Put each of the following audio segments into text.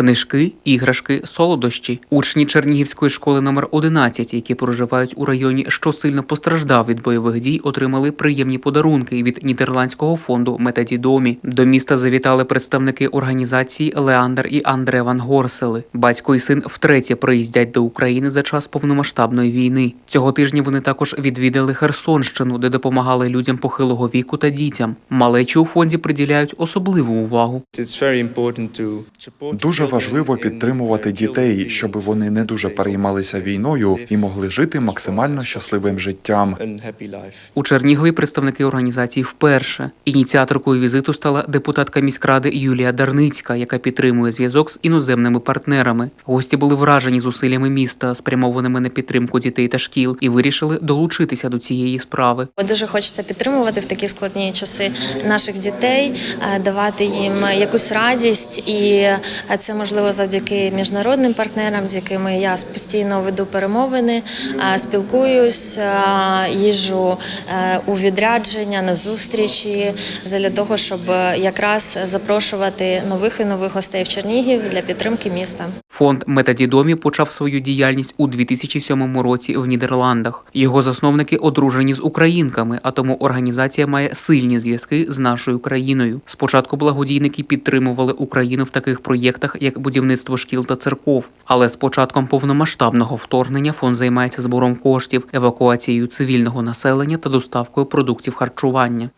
книжки, іграшки, солодощі. Учні Чернігівської школи номер 11, які проживають у районі, що сильно постраждав від бойових дій, отримали приємні подарунки від нідерландського фонду Метадідомі. До міста завітали представники організації Леандр і Андре Ван Горсели. Батько і син втретє приїздять до України за час повномасштабної війни. Цього тижня вони також відвідали Херсонщину, де допомагали людям похилого віку та дітям. Малечі у фонді приділяють особливу увагу. Дуже важливо підтримувати дітей, щоб вони не дуже переймалися війною і могли жити максимально щасливим життям. У Чернігові представники організації вперше. Ініціаторкою візиту стала депутатка міськради Юлія Дарницька, яка підтримує зв'язок з іноземними партнерами. Гості були вражені зусиллями міста, спрямованими на підтримку дітей та шкіл, і вирішили долучитися до цієї справи. Дуже хочеться підтримувати в такі складні часи наших дітей, е, давати їм якусь радість, і е, це можливо завдяки міжнародним партнерам, з якими я постійно веду перемовини, спілкуюсь, їжу е, у відрядження на зустрічі для того, щоб якраз запрошувати нових і нових гостей в Чернігів для підтримки міста. Фонд Метадідомі почав свою діяльність у 2007 році в Нідерландах. Його засновники одружені з українками, а тому організація має сильні зв'язки з нашою країною. Спочатку благодійники підтримували Україну в таких проєктах, як будівництво шкіл та церков. Але з початком повномасштабного вторгнення фонд займається збором коштів, евакуацією цивільного населення та доставкою продуктів харчування.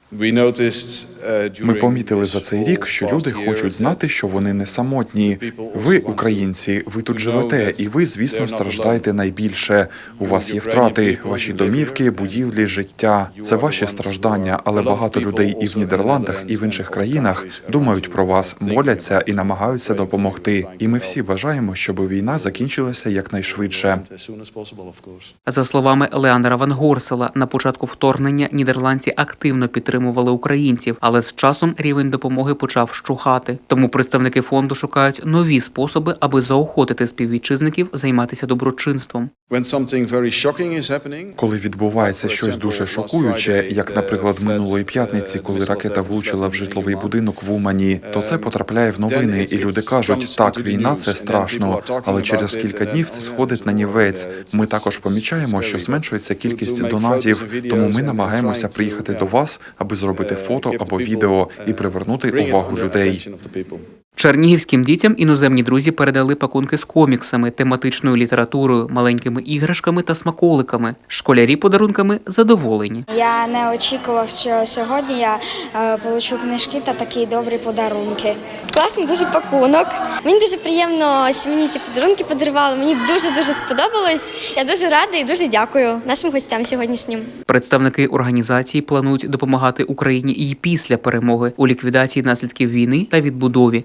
Ми помітили за цей рік, що люди хочуть знати, що вони не самотні. Ви, українці, ви тут живете, і ви, звісно, страждаєте найбільше. У вас є втрати, ваші домівки, будівлі, життя. Це ваші страждання, але багато людей і в Нідерландах, і в інших країнах думають про вас, моляться і намагаються допомогти. І ми всі бажаємо, щоб війна закінчилася якнайшвидше. За словами Леандра Ван Горсела, на початку вторгнення нідерландці активно підтримували українців, з часом рівень допомоги почав щухати. Тому представники фонду шукають нові способи, аби заохотити співвітчизників займатися доброчинством. Коли відбувається щось дуже шокуюче, як, наприклад, минулої п'ятниці, коли ракета влучила в житловий будинок в Умані, то це потрапляє в новини, і люди кажуть, так, війна це страшно, але через кілька днів це сходить на нівець. Ми також помічаємо, що зменшується кількість донатів, тому ми намагаємося приїхати до вас, аби зробити фото або відео і привернути увагу людей. Чернігівським дітям іноземні друзі передали пакунки з коміксами, тематичною літературою, маленькими іграшками та смаколиками. Школярі подарунками задоволені. Я не очікував, що сьогодні я е, получу книжки та такі добрі подарунки. Класний дуже пакунок. Мені дуже приємно, що мені ці подарунки подарували. Мені дуже дуже сподобалось. Я дуже рада і дуже дякую нашим гостям сьогоднішнім. Представники організації планують допомагати Україні і після перемоги у ліквідації наслідків війни та відбудові.